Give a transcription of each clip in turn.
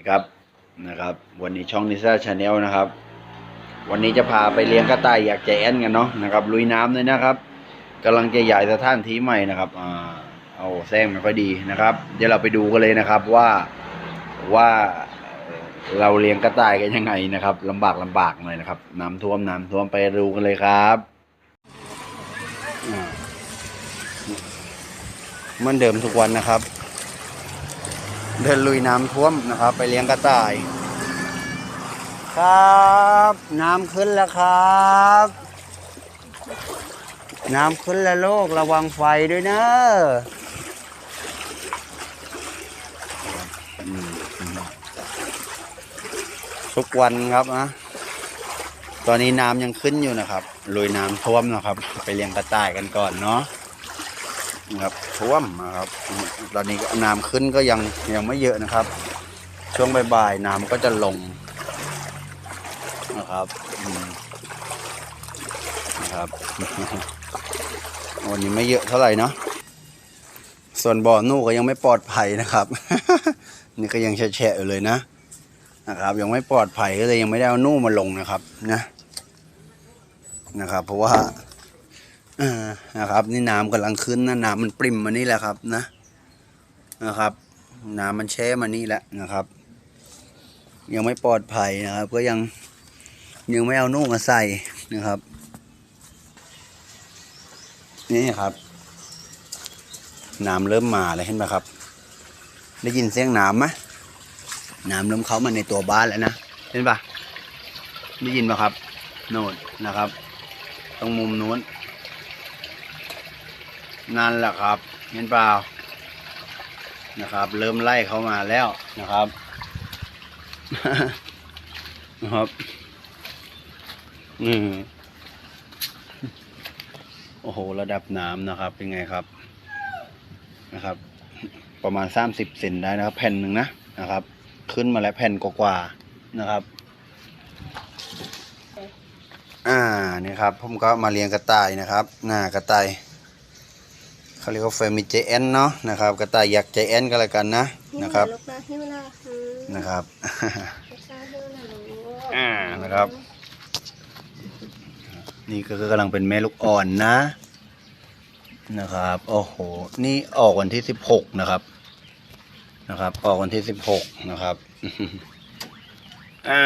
ดีครับนะครับ วันนี้ช่องนิซ่าชาแนลนะครับ วันนี้จะพาไปเลี้ยงกระต่ายอยากใจแอนกันเนาะนะครับลุยน้ำเลยนะครับกำลังจะย้ายสถานที่ใหม่นะครับอ่าเอาแซงไม่ค่อยดีนะครับ เดี๋ยวเราไปดูกันเลยนะครับว่าว่าเราเลี้ยงกระต่ายกันยังไงนะครับลำบากลำบากหน่อยนะครับ น้ำท่วมน้ำท่วมไปดูกันเลยครับเหมือนเดิมทุกวันนะครับ เดินลุยน้ำท่วมนะครับ ไปเลี้ยงกระต่าย ครับ น้ำขึ้นแล้วครับ น้ำขึ้นแล้วโลกระวังไฟด้วยนะทุกวันครับนะตอนนี้น้ำยังขึ้นอยู่นะครับลุยน้ำท่วมนะครับ ไปเลี้ยงกระต่ายกันก่อนเนาะ นะครับท่วมนะครับ ตอนนี้น้ำขึ้นก็ยังยังไม่เยอะนะครับ ช่วงบ่ายๆน้ำก็จะลงนะครับนะครับ วันนี้ไม่เยอะเท่าไหร่เนาะส่วนบ่อนู่ก็ยังไม่ปลอดภัยนะครับ นี่ก็ยังแฉะๆอยู่เลยนะนะครับ ยังไม่ปลอดภัยก็เลยยังไม่ได้เอานู่มาลงนะครับ นะนะครับ เพราะว่า นะครับ นี่น้ำกำลังขึ้นนะน้ำมันปริ่มมานี่แหละครับนะนะครับน้ำมันแช่มานี่แหละนะครับ ยังไม่ปลอดภัยนะครับ ก็ยังยังไม่เอานุ่งมาใส่นะครับ นี่ครับน้ำเริ่มมาเลยเห็นไหมครับ ได้ยินเสียงน้ำไหมน้ำเริ่มเข้ามาในตัวบ้านแล้วนะเห็นปะได้ยินปะครับโน่นนะครับ ตรงมุมนู้น นั่นแหละครับ เห็นเปล่านะครับ เริ่มไล่เข้ามาแล้วนะครับนะครับอืมโอ้โห ระดับน้ำนะครับ เป็นไงครับนะครับ ประมาณสามสิบเซนได้นะครับ แผ่นหนึ่งนะนะครับ ขึ้นมาแล้วแผ่นกว่าๆนะครับ อ่านี่ครับ ผมก็มาเลี้ยงกระต่ายนะครับ หน้ากระต่าย เขาเรียกว่าเฟมิเจแอนเนาะนะครับกระต่ายยักษ์ใจแอนก็แล้วกันนะนะครับลูกนะหิ้วนะอืมนะครับลูกนะหิ้วนะลูกอ่านะครับ นี่ก็คือกำลังเป็นแม่ลูกอ่อนนะนะครับโอ้โหนี่ออกวันที่สิบหกนะครับนะครับ ออกวันที่สิบหกนะครับอ่า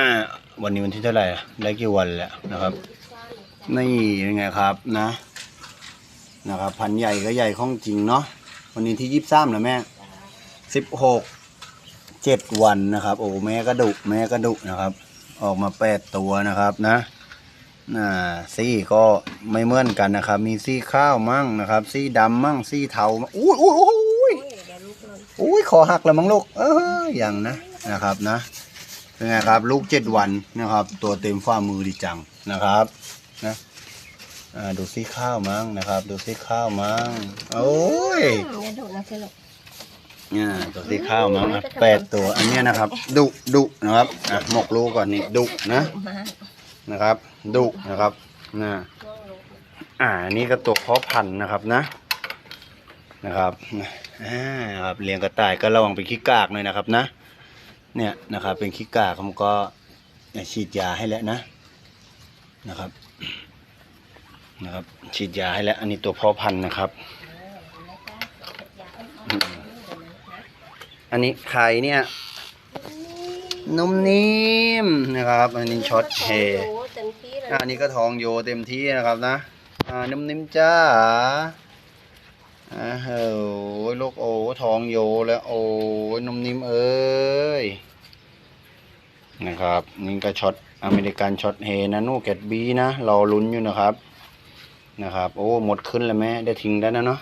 วันนี้วันที่เท่าไหร่อะได้กี่วันแล้วนะครับ นี่เป็นไงครับนะ นะครับพันใหญ่ก็ใหญ่ของจริงเนาะวันนี้ที่ยี่สิบสามแล้วแม่สิบหกเจ็ดวันนะครับ โอ้แม่กระดุแม่กระดุนะครับ ออกมาแปดตัวนะครับนะน่าซี่ก็ไม่เหมือนกันนะครับ มีซี่ข้าวมั่งนะครับ ซี่ดำมั่งซี่เทาอุ้ยอุ้ยอุ้ยอุ้ยโอ้ยเดี๋ยวลูกหล่นอุ้ยคอหักแล้วมั้งลูกเอออย่างนะนะครับนะเป็นไงครับลูกเจ็ดวันนะครับ ตัวเต็มฝ่ามือดีจังนะครับนะ อ่าดูซี่ข้าวมั่งนะครับ ดูซี่ข้าวมั่งโอ้ยอย่าดุนะพี่ลูกเนี่ยตัวสีข้าวมาอะแปดตัวอันเนี้ยนะครับ ดุดุนะครับอะหมกลูกก่อนนี่ดุนะมานะครับดุนะครับนะอ่าอันนี่ก็ตัวเพาะพันธุ์นะครับนะ นะครับอ่าครับเลี้ยงกระต่ายก็ระวังเป็นขี้กากหน่อยนะครับนะ เนี่ยนะครับเป็นขี้กากผมก็ฉีดยาให้แล้วนะนะครับ นะครับฉีดยาให้แล้ว อันนี้ตัวเพาะพันธุ์นะครับ อันนี้ไข่เนี่ยนุ่มนิ่มนะครับ อันนี้ช็อตเฮโอ้เต็มที่เลยอันนี้ก็ทองโยเต็มที่นะครับนะอ่านุ่มนิ่มจ้าอ่าโอ้ยลูกโอ้ทองโยแล้วโอ้ยนุ่มนิ่มเอ้ยนะครับนี่ก็ช็อตอเมริกันช็อตเฮนะนูเกตบีนะรอลุ้นอยู่นะครับ นะครับ โอ้หมดขึ้นแล้วแม่ได้ทิ้งแล้วนะเนาะ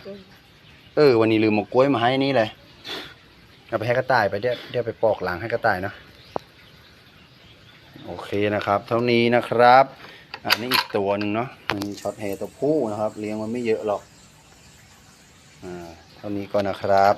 เออ วันนี้ลืมหมกกล้วยมาให้นี่เลยเอาไปให้กระต่ายไปเดี๋ยวเดี๋ยวไปปอกหลังให้กระต่ายนะโอเคนะครับ เท่านี้นะครับ อันนี้อีกตัวหนึ่งเนาะอันนี้ช็อตเฮตัวผู้นะครับ เลี้ยงมันไม่เยอะหรอกอ่าเท่านี้ก่อนนะครับ